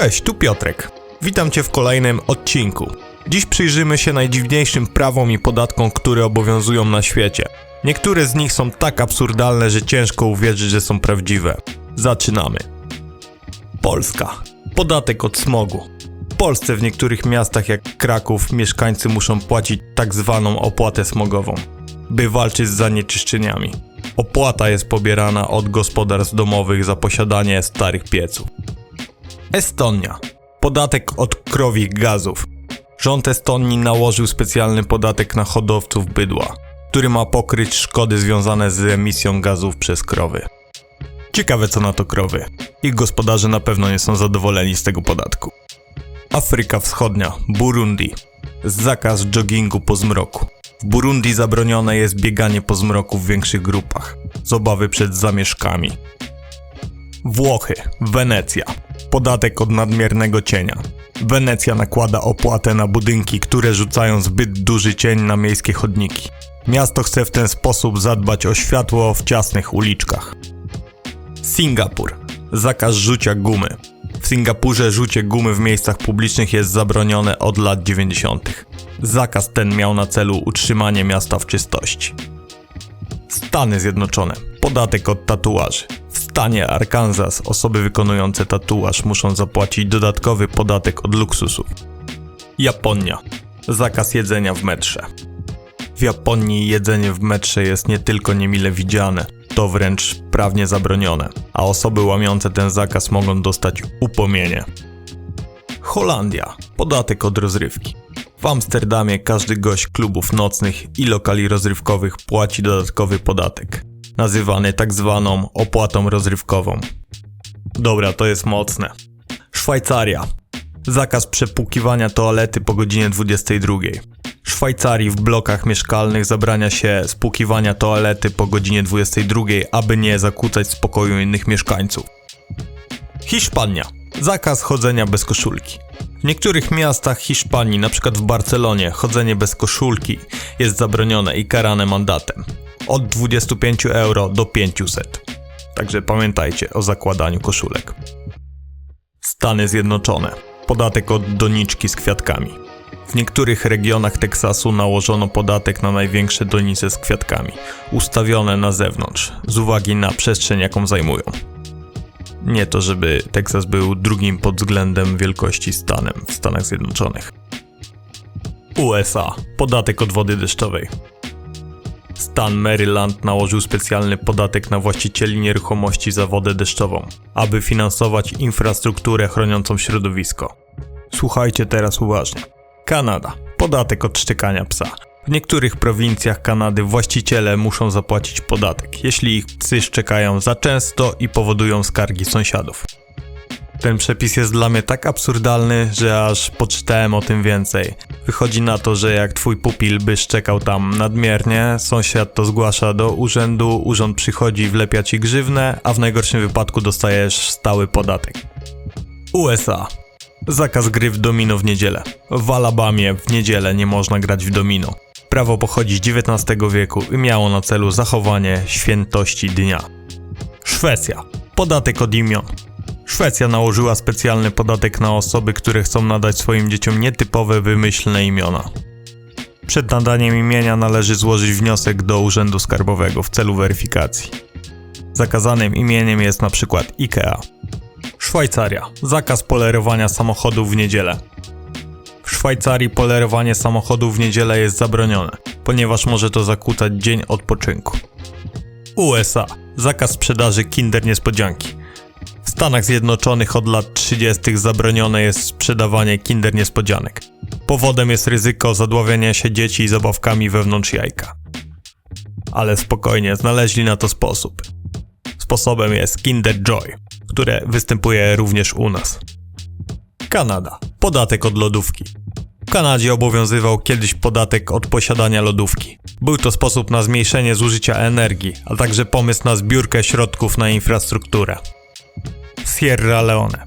Cześć, tu Piotrek. Witam Cię w kolejnym odcinku. Dziś przyjrzymy się najdziwniejszym prawom i podatkom, które obowiązują na świecie. Niektóre z nich są tak absurdalne, że ciężko uwierzyć, że są prawdziwe. Zaczynamy. Polska. Podatek od smogu. W Polsce w niektórych miastach jak Kraków mieszkańcy muszą płacić tak zwaną opłatę smogową, by walczyć z zanieczyszczeniami. Opłata jest pobierana od gospodarstw domowych za posiadanie starych pieców. Estonia. Podatek od krowich gazów. Rząd Estonii nałożył specjalny podatek na hodowców bydła, który ma pokryć szkody związane z emisją gazów przez krowy. Ciekawe co na to krowy. Ich gospodarze na pewno nie są zadowoleni z tego podatku. Afryka Wschodnia, Burundi. Zakaz joggingu po zmroku. W Burundi zabronione jest bieganie po zmroku w większych grupach, z obawy przed zamieszkami. Włochy, Wenecja. Podatek od nadmiernego cienia. Wenecja nakłada opłatę na budynki, które rzucają zbyt duży cień na miejskie chodniki. Miasto chce w ten sposób zadbać o światło w ciasnych uliczkach. Singapur. Zakaz rzucia gumy. W Singapurze rzucie gumy w miejscach publicznych jest zabronione od lat 90. Zakaz ten miał na celu utrzymanie miasta w czystości. Stany Zjednoczone. Podatek od tatuaży. Stanie Arkansas osoby wykonujące tatuaż muszą zapłacić dodatkowy podatek od luksusów. Japonia. Zakaz jedzenia w metrze. W Japonii jedzenie w metrze jest nie tylko niemile widziane, to wręcz prawnie zabronione, a osoby łamiące ten zakaz mogą dostać upomienie. Holandia. Podatek od rozrywki. W Amsterdamie każdy gość klubów nocnych i lokali rozrywkowych płaci dodatkowy podatek, nazywany tak zwaną opłatą rozrywkową. Dobra, to jest mocne. Szwajcaria. Zakaz przepłukiwania toalety po godzinie 22. W Szwajcarii w blokach mieszkalnych zabrania się spłukiwania toalety po godzinie 22, aby nie zakłócać spokoju innych mieszkańców. Hiszpania. Zakaz chodzenia bez koszulki. W niektórych miastach Hiszpanii, np. w Barcelonie, chodzenie bez koszulki jest zabronione i karane mandatem. Od 25 euro do 500. Także pamiętajcie o zakładaniu koszulek. Stany Zjednoczone. Podatek od doniczki z kwiatkami. W niektórych regionach Teksasu nałożono podatek na największe donice z kwiatkami, ustawione na zewnątrz, z uwagi na przestrzeń, jaką zajmują. Nie to, żeby Teksas był drugim pod względem wielkości stanem w Stanach Zjednoczonych. USA. Podatek od wody deszczowej. Stan Maryland nałożył specjalny podatek na właścicieli nieruchomości za wodę deszczową, aby finansować infrastrukturę chroniącą środowisko. Słuchajcie teraz uważnie. Kanada. Podatek od szczekania psa. W niektórych prowincjach Kanady właściciele muszą zapłacić podatek, jeśli ich psy szczekają za często i powodują skargi sąsiadów. Ten przepis jest dla mnie tak absurdalny, że aż poczytałem o tym więcej. Wychodzi na to, że jak twój pupil by szczekał tam nadmiernie, sąsiad to zgłasza do urzędu, urząd przychodzi wlepia ci grzywnę, a w najgorszym wypadku dostajesz stały podatek. USA. Zakaz gry w domino w niedzielę. W Alabamie w niedzielę nie można grać w domino. Prawo pochodzi z XIX wieku i miało na celu zachowanie świętości dnia. Szwecja. Podatek od imion. Szwecja nałożyła specjalny podatek na osoby, które chcą nadać swoim dzieciom nietypowe, wymyślne imiona. Przed nadaniem imienia należy złożyć wniosek do Urzędu Skarbowego w celu weryfikacji. Zakazanym imieniem jest na przykład IKEA. Szwajcaria. Zakaz polerowania samochodów w niedzielę. W Szwajcarii polerowanie samochodów w niedzielę jest zabronione, ponieważ może to zakłócać dzień odpoczynku. USA. Zakaz sprzedaży Kinder Niespodzianki. W Stanach Zjednoczonych od lat 30. zabronione jest sprzedawanie Kinder Niespodzianek. Powodem jest ryzyko zadławiania się dzieci zabawkami wewnątrz jajka. Ale spokojnie, znaleźli na to sposób. Sposobem jest Kinder Joy, które występuje również u nas. Kanada. Podatek od lodówki. W Kanadzie obowiązywał kiedyś podatek od posiadania lodówki. Był to sposób na zmniejszenie zużycia energii, a także pomysł na zbiórkę środków na infrastrukturę. Sierra Leone.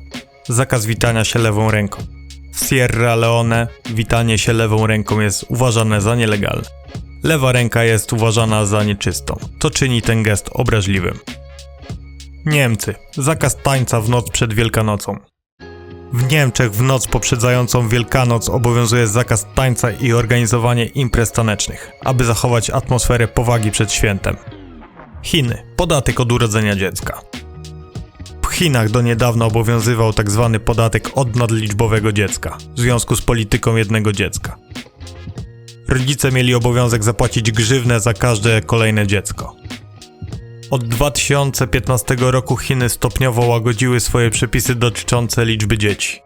Zakaz witania się lewą ręką. W Sierra Leone witanie się lewą ręką jest uważane za nielegalne. Lewa ręka jest uważana za nieczystą. To czyni ten gest obraźliwym. Niemcy. Zakaz tańca w noc przed Wielkanocą. W Niemczech w noc poprzedzającą Wielkanoc obowiązuje zakaz tańca i organizowanie imprez tanecznych, aby zachować atmosferę powagi przed świętem. Chiny. Podatek od urodzenia dziecka. Chinach do niedawna obowiązywał tzw. podatek od nadliczbowego dziecka w związku z polityką jednego dziecka. Rodzice mieli obowiązek zapłacić grzywnę za każde kolejne dziecko. Od 2015 roku Chiny stopniowo łagodziły swoje przepisy dotyczące liczby dzieci.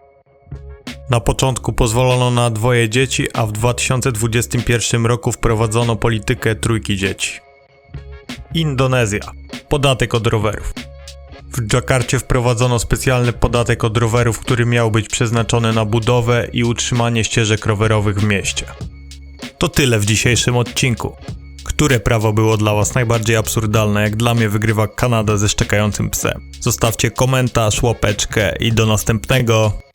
Na początku pozwolono na dwoje dzieci, a w 2021 roku wprowadzono politykę trójki dzieci. Indonezja. Podatek od rowerów. W Dżakarcie wprowadzono specjalny podatek od rowerów, który miał być przeznaczony na budowę i utrzymanie ścieżek rowerowych w mieście. To tyle w dzisiejszym odcinku. Które prawo było dla Was najbardziej absurdalne? Jak dla mnie wygrywa Kanada ze szczekającym psem. Zostawcie komentarz, łapeczkę i do następnego.